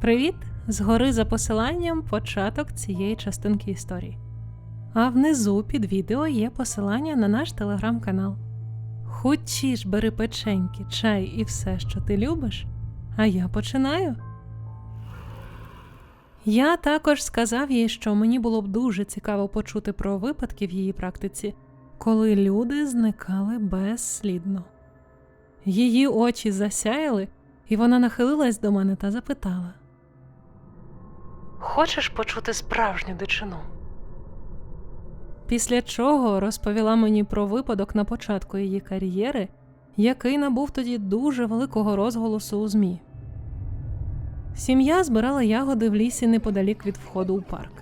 Привіт! Згори за посиланням початок цієї частинки історії. А внизу під відео є посилання на наш телеграм-канал. Хочеш бери печеньки, чай і все, що ти любиш. А я починаю. Я також сказав їй, що мені було б дуже цікаво почути про випадки в її практиці, коли люди зникали безслідно. Її очі засяяли, і вона нахилилась до мене та запитала: Хочеш почути справжню дичину? Після чого розповіла мені про випадок на початку її кар'єри, який набув тоді дуже великого розголосу у ЗМІ. Сім'я збирала ягоди в лісі неподалік від входу у парк.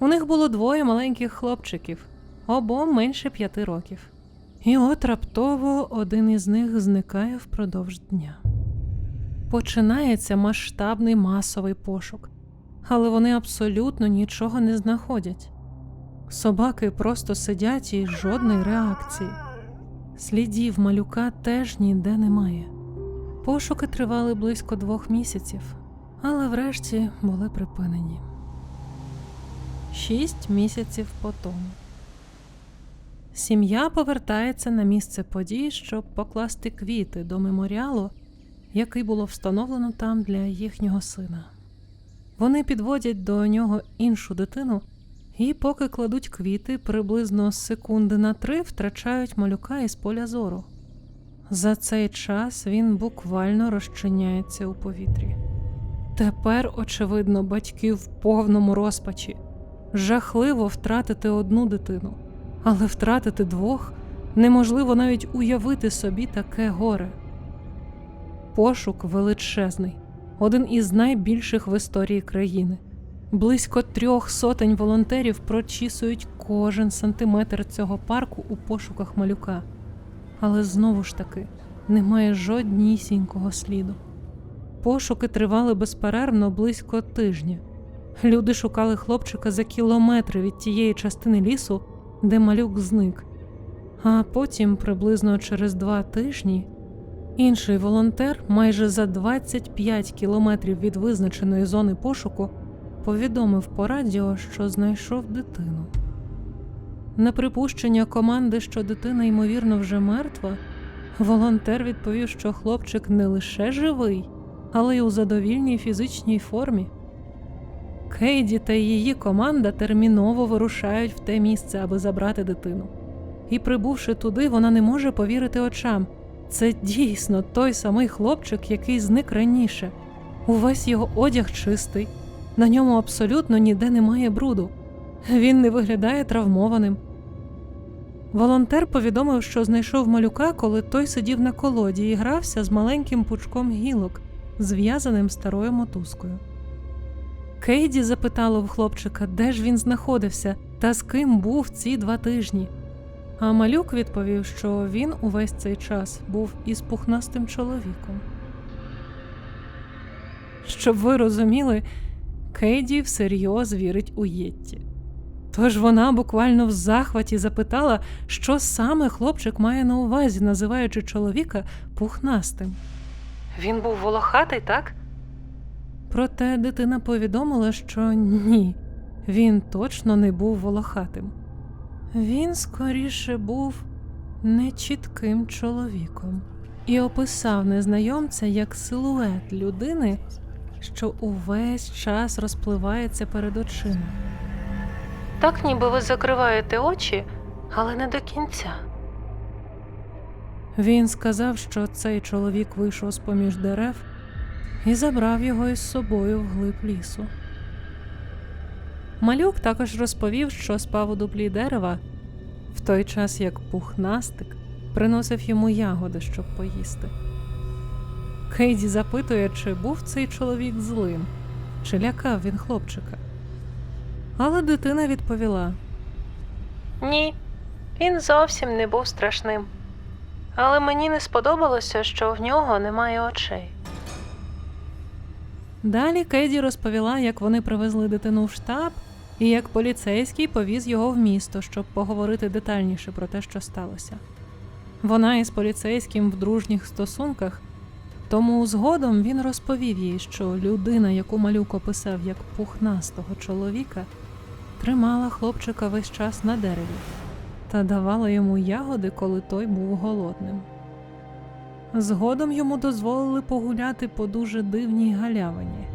У них було двоє маленьких хлопчиків, обом менше п'яти років. І от раптово один із них зникає впродовж дня. Починається масштабний масовий пошук, але вони абсолютно нічого не знаходять. Собаки просто сидять і жодної реакції. Слідів малюка теж ніде немає. Пошуки тривали близько двох місяців, але врешті були припинені. Шість місяців по тому. Сім'я повертається на місце подій, щоб покласти квіти до меморіалу, який було встановлено там для їхнього сина. Вони підводять до нього іншу дитину і, поки кладуть квіти, приблизно секунди на три втрачають малюка із поля зору. За цей час він буквально розчиняється у повітрі. Тепер, очевидно, батьки в повному розпачі. Жахливо втратити одну дитину, але втратити двох неможливо навіть уявити собі таке горе. Пошук величезний, один із найбільших в історії країни. Близько трьох сотень волонтерів прочісують кожен сантиметр цього парку у пошуках малюка але знову ж таки немає жоднісінького сліду. Пошуки тривали безперервно близько тижня. Люди шукали хлопчика за кілометри від тієї частини лісу, де малюк зник. А потім, приблизно через два тижні, інший волонтер майже за 25 кілометрів від визначеної зони пошуку повідомив по радіо, що знайшов дитину. На припущення команди, що дитина, ймовірно, вже мертва, волонтер відповів, що хлопчик не лише живий, але й у задовільній фізичній формі. Кейді та її команда терміново вирушають в те місце, аби забрати дитину. І, прибувши туди, вона не може повірити очам. Це дійсно той самий хлопчик, який зник раніше. Увесь його одяг чистий, на ньому абсолютно ніде немає бруду. Він не виглядає травмованим. Волонтер повідомив, що знайшов малюка, коли той сидів на колоді і грався з маленьким пучком гілок, зв'язаним старою мотузкою. Кейді запитала в хлопчика, де ж він знаходився та з ким був ці два тижні. А малюк відповів, що він увесь цей час був із пухнастим чоловіком. Щоб ви розуміли, Кейді всерйоз вірить у Єтті. Тож вона буквально в захваті запитала, що саме хлопчик має на увазі, називаючи чоловіка пухнастим. Він був волохатий, так? Проте дитина повідомила, що ні, він точно не був волохатим. Він скоріше був нечітким чоловіком і описав незнайомця як силует людини, що увесь час розпливається перед очима. Так ніби ви закриваєте очі, але не до кінця. Він сказав, що цей чоловік вийшов з поміж дерев і забрав його із собою вглиб лісу. Малюк також розповів, що спав у дуплі дерева, в той час як пухнастик приносив йому ягоди, щоб поїсти. Кейді запитує, чи був цей чоловік злим, чи лякав він хлопчика. Але дитина відповіла: Ні, він зовсім не був страшним. Але мені не сподобалося, що в нього немає очей. Далі Кеді розповіла, як вони привезли дитину в штаб і як поліцейський повіз його в місто, щоб поговорити детальніше про те, що сталося. Вона із поліцейським в дружніх стосунках, Тому згодом він розповів їй, що людина, яку малюк описав як пухнастого чоловіка, тримала хлопчика весь час на дереві та давала йому ягоди, коли той був голодним. Згодом йому дозволили погуляти по дуже дивній галявині.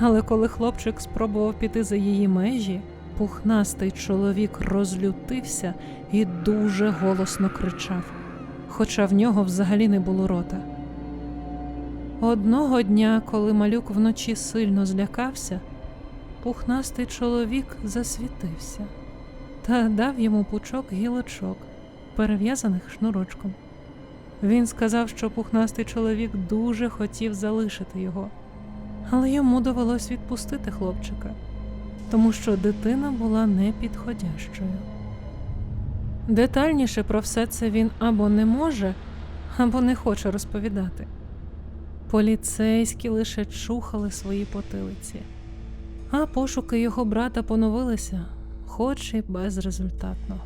Але коли хлопчик спробував піти за її межі, пухнастий чоловік розлютився і дуже голосно кричав, хоча в нього взагалі не було рота. Одного дня, коли малюк вночі сильно злякався, пухнастий чоловік засвітився та дав йому пучок гілочок, перев'язаних шнурочком. Він сказав, що пухнастий чоловік дуже хотів залишити його, але йому довелось відпустити хлопчика, тому що дитина була непідходящою. Детальніше про все це він або не може, або не хоче розповідати. Поліцейські лише чухали свої потилиці, а пошуки його брата поновилися, хоч і безрезультатно.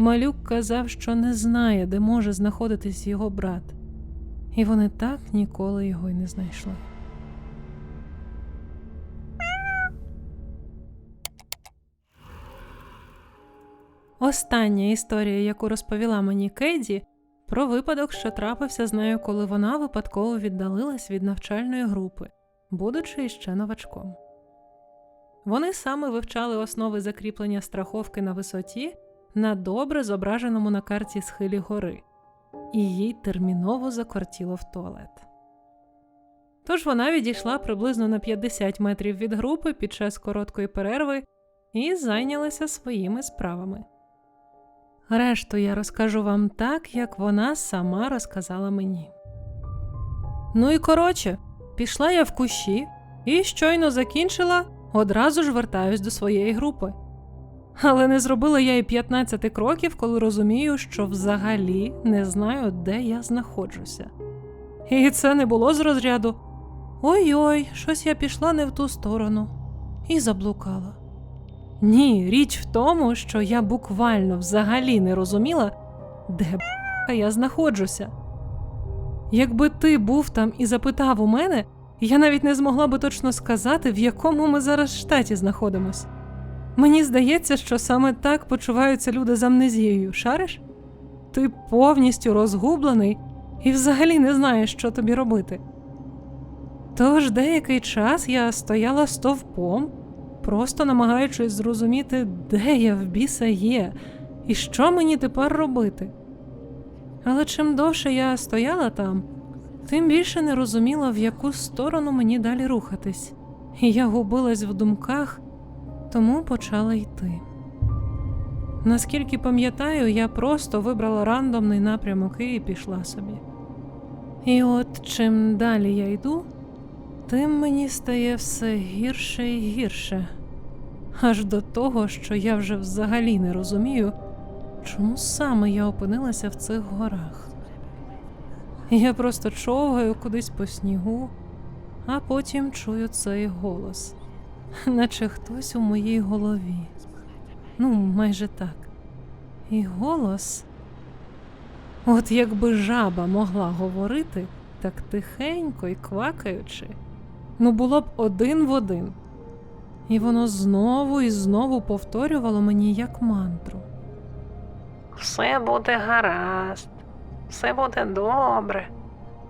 Малюк казав, що не знає, де може знаходитись його брат, і вони так ніколи його й не знайшли. Остання історія, яку розповіла мені Кейді, про випадок, що трапився з нею, коли вона випадково віддалилась від навчальної групи, будучи іще новачком. Вони саме вивчали основи закріплення страховки на висоті на добре зображеному на карті схилі гори, і їй терміново закортіло в туалет. Тож вона відійшла приблизно на 50 метрів від групи під час короткої перерви і зайнялася своїми справами. Решту я розкажу вам так, як вона сама розказала мені. Ну і коротше, пішла я в кущі і щойно закінчила, одразу ж вертаюсь до своєї групи. Але не зробила я й 15 кроків, коли розумію, що взагалі не знаю, де я знаходжуся. І це не було з розряду Ой-ой, щось я пішла не в ту сторону і заблукала. Ні, річ в тому, що я буквально взагалі не розуміла, де б***ка я знаходжуся. Якби ти був там і запитав у мене, я навіть не змогла би точно сказати, в якому ми зараз штаті знаходимось. Мені здається, що саме так почуваються люди з амнезією, шариш? Ти повністю розгублений і взагалі не знаєш, що тобі робити. Тож деякий час я стояла стовпом, просто намагаючись зрозуміти, де я в біса є, і що мені тепер робити. Але чим довше я стояла там, тим більше не розуміла, в яку сторону мені далі рухатись, і я губилась в думках, тому почала йти. Наскільки пам'ятаю, я просто вибрала рандомний напрямок і пішла собі. І от чим далі я йду, тим мені стає все гірше і гірше, аж до того, що я вже взагалі не розумію, чому саме я опинилася в цих горах. Я просто човгаю кудись по снігу, а потім чую цей голос, наче хтось у моїй голові. Ну, майже так. І голос. От якби жаба могла говорити так тихенько і квакаючи, ну було б один в один. І воно знову і знову повторювало мені як мантру. Все буде гаразд, все буде добре.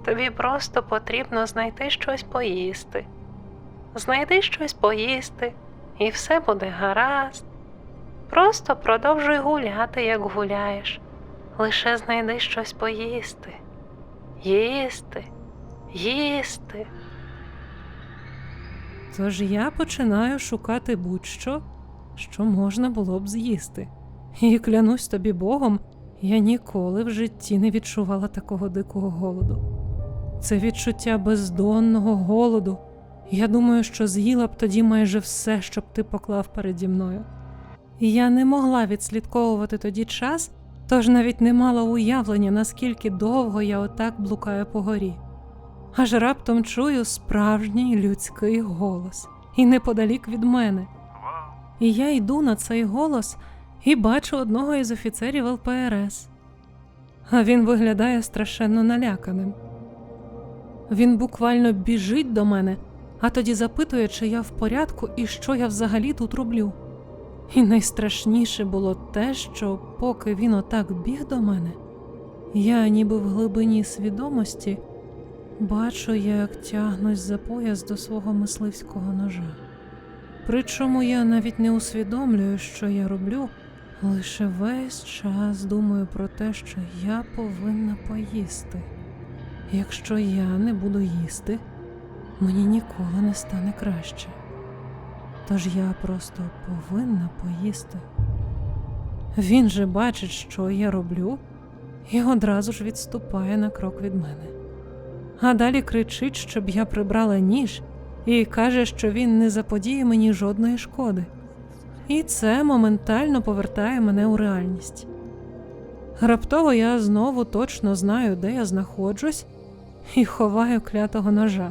Тобі просто потрібно знайти щось поїсти. Знайди щось поїсти, і все буде гаразд. Просто продовжуй гуляти, як гуляєш. Лише знайди щось поїсти. Їсти, їсти. Тож я починаю шукати будь-що, що можна було б з'їсти. І клянусь тобі Богом, я ніколи в житті не відчувала такого дикого голоду. Це відчуття бездонного голоду. Я думаю, що з'їла б тоді майже все, що б ти поклав переді мною. Я не могла відслідковувати тоді час, тож навіть не мала уявлення, наскільки довго я отак блукаю по горі. Аж раптом чую справжній людський голос, і неподалік від мене. І я йду на цей голос і бачу одного із офіцерів ЛПРС. А він виглядає страшенно наляканим. Він буквально біжить до мене, а тоді запитує, чи я в порядку і що я взагалі тут роблю. І найстрашніше було те, що поки він отак біг до мене, я ніби в глибині свідомості бачу, як тягнусь за пояс до свого мисливського ножа. Причому я навіть не усвідомлюю, що я роблю, лише весь час думаю про те, що я повинна поїсти. Якщо я не буду їсти, мені ніколи не стане краще. Тож я просто повинна поїсти. Він же бачить, що я роблю, і одразу ж відступає на крок від мене. А далі кричить, щоб я прибрала ніж, і каже, що він не заподіє мені жодної шкоди. І це моментально повертає мене у реальність. Раптово я знову точно знаю, де я знаходжусь, і ховаю клятого ножа.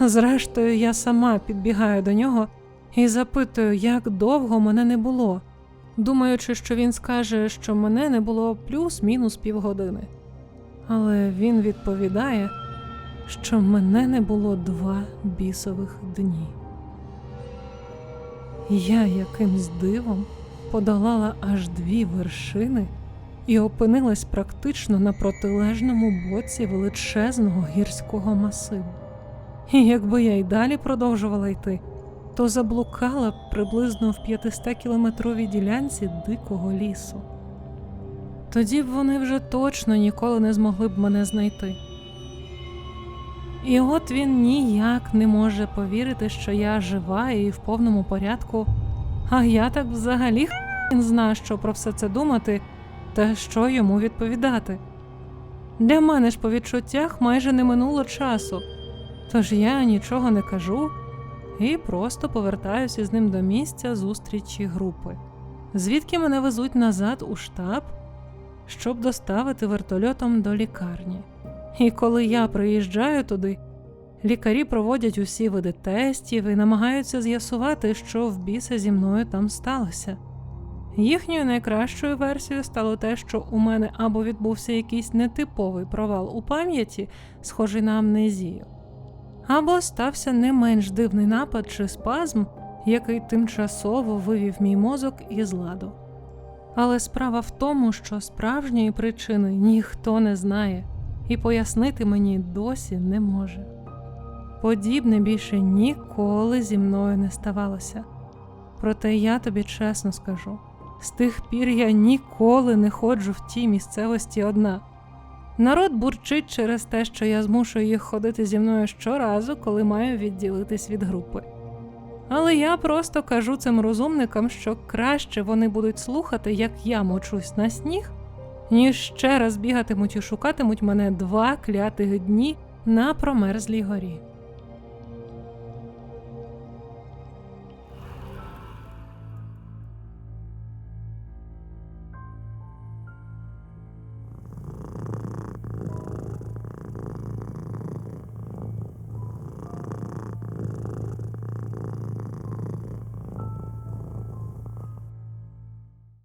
Зрештою, я сама підбігаю до нього і запитую, як довго мене не було, думаючи, що він скаже, що мене не було плюс-мінус півгодини. Але він відповідає, що мене не було два бісових дні. Я якимсь дивом подолала аж дві вершини і опинилась практично на протилежному боці величезного гірського масиву. І якби я й далі продовжувала йти, то заблукала б приблизно в 500-кілометровій ділянці дикого лісу. Тоді б вони вже точно ніколи не змогли б мене знайти. І от він ніяк не може повірити, що я жива і в повному порядку, а я так взагалі хрін знаю, що про все це думати та що йому відповідати. Для мене ж по відчуттях майже не минуло часу, тож я нічого не кажу і просто повертаюся з ним до місця зустрічі групи, звідки мене везуть назад у штаб, щоб доставити вертольотом до лікарні. І коли я приїжджаю туди, лікарі проводять усі види тестів і намагаються з'ясувати, що в біса зі мною там сталося. Їхньою найкращою версією стало те, що у мене або відбувся якийсь нетиповий провал у пам'яті, схожий на амнезію, або стався не менш дивний напад чи спазм, який тимчасово вивів мій мозок із ладу. Але справа в тому, що справжньої причини ніхто не знає і пояснити мені досі не може. Подібне більше ніколи зі мною не ставалося. Проте я тобі чесно скажу: з тих пір я ніколи не ходжу в тій місцевості одна. Народ бурчить через те, що я змушую їх ходити зі мною щоразу, коли маю відділитись від групи. Але я просто кажу цим розумникам, що краще вони будуть слухати, як я мочусь на сніг, ніж ще раз бігатимуть і шукатимуть мене два клятих дні на промерзлій горі.